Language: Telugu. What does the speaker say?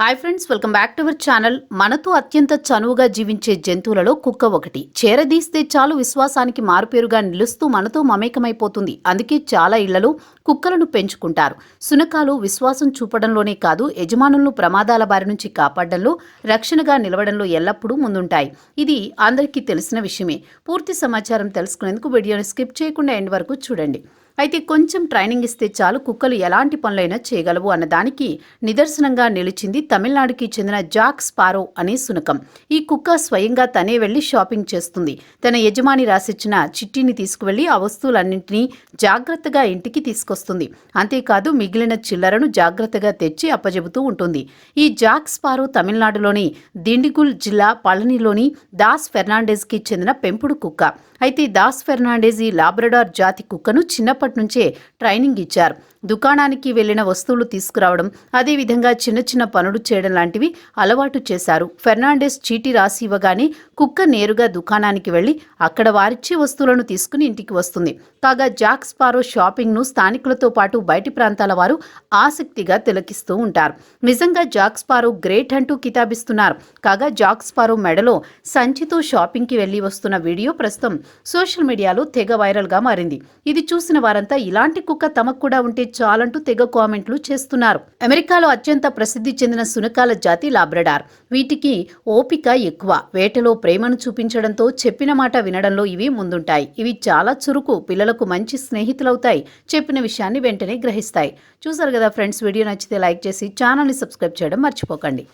Hi friends welcome back to our channel మనతో అత్యంత చనువుగా జీవించే జంతువులలో కుక్క ఒకటి. చేరదీస్తే చాలు విశ్వాసానికి మారుపేరుగా నిలుస్తూ మనతో మమేకమైపోతుంది. అందుకే చాలా ఇళ్ళలో కుక్కలను పెంచుకుంటారు. సునకాలు విశ్వాసం చూపడంలోనే కాదు యజమానులను ప్రమాదాల బారి నుంచి కాపాడడంలో రక్షణగా నిలవడంలో ఎల్లప్పుడూ ముందుంటాయి. ఇది అందరికీ తెలిసిన విషయమే. పూర్తి సమాచారం తెలుసుకునేందుకు వీడియోని స్కిప్ చేయకుండా ఎండ్ వరకు చూడండి. అయితే కొంచెం ట్రైనింగ్ ఇస్తే చాలు కుక్కలు ఎలాంటి పనులైనా చేయగలవు అన్నదానికి నిదర్శనంగా నిలిచింది తమిళనాడుకి చెందిన జాక్ స్పారో అనే సునకం. ఈ కుక్క స్వయంగా తనే వెళ్ళి షాపింగ్ చేస్తుంది. తన యజమాని రాసిచ్చిన చిట్టిని తీసుకువెళ్ళి ఆ వస్తువులన్నింటినీ జాగ్రత్తగా ఇంటికి తీసుకొస్తుంది. అంతేకాదు మిగిలిన చిల్లరను జాగ్రత్తగా తెచ్చి అప్పజెబుతూ ఉంటుంది. ఈ జాక్ స్పారో తమిళనాడులోని దిండిగుల్ జిల్లా పళనిలోని దాస్ ఫెర్నాండెజ్కి చెందిన పెంపుడు కుక్క. అయితే దాస్ ఫెర్నాండెజ్ ఈ లాబ్రడార్ జాతి కుక్కను చిన్నప్పటి నుంచే ట్రైనింగ్ ఇచ్చారు. దుకాణానికి వెళ్ళిన వస్తువులు తీసుకురావడం అదేవిధంగా చిన్న చిన్న పనులు చేయడం లాంటివి అలవాటు చేశారు. ఫెర్నాండెస్ చీటీ రాసి ఇవ్వగానే కుక్క నేరుగా దుకాణానికి వెళ్ళి అక్కడ వారిచ్చే వస్తువులను తీసుకుని ఇంటికి వస్తుంది. కాగా జాక్ స్పారో షాపింగ్ను స్థానికులతో పాటు బయటి ప్రాంతాల వారు ఆసక్తిగా తిలకిస్తూ ఉంటారు. నిజంగా జాక్ స్పారో గ్రేట్ అంటూ కితాబిస్తున్నారు. కాగా జాక్ స్పారో మెడలో సంచితో షాపింగ్కి వెళ్ళి వస్తున్న వీడియో ప్రస్తుతం సోషల్ మీడియాలో తెగ వైరల్గా మారింది. ఇది చూసిన వారంతా ఇలాంటి కుక్క తమకు కూడా ఉంటే చాలంటూ తెగ కామెంట్లు చేస్తున్నారు. అమెరికాలో అత్యంత ప్రసిద్ధి చెందిన సునకాల జాతి లాబ్రడార్. వీటికి ఓపిక ఎక్కువ. వేటలో ప్రేమను చూపించడంతో చెప్పిన మాట వినడంలో ఇవి ముందుంటాయి. ఇవి చాలా చురుకు పిల్లలకు మంచి స్నేహితులవుతాయి. చెప్పిన విషయాన్ని వెంటనే గ్రహిస్తాయి. చూసారు కదా ఫ్రెండ్స్ వీడియో నచ్చితే లైక్ చేసి ఛానల్ని సబ్స్క్రైబ్ చేయడం మర్చిపోకండి.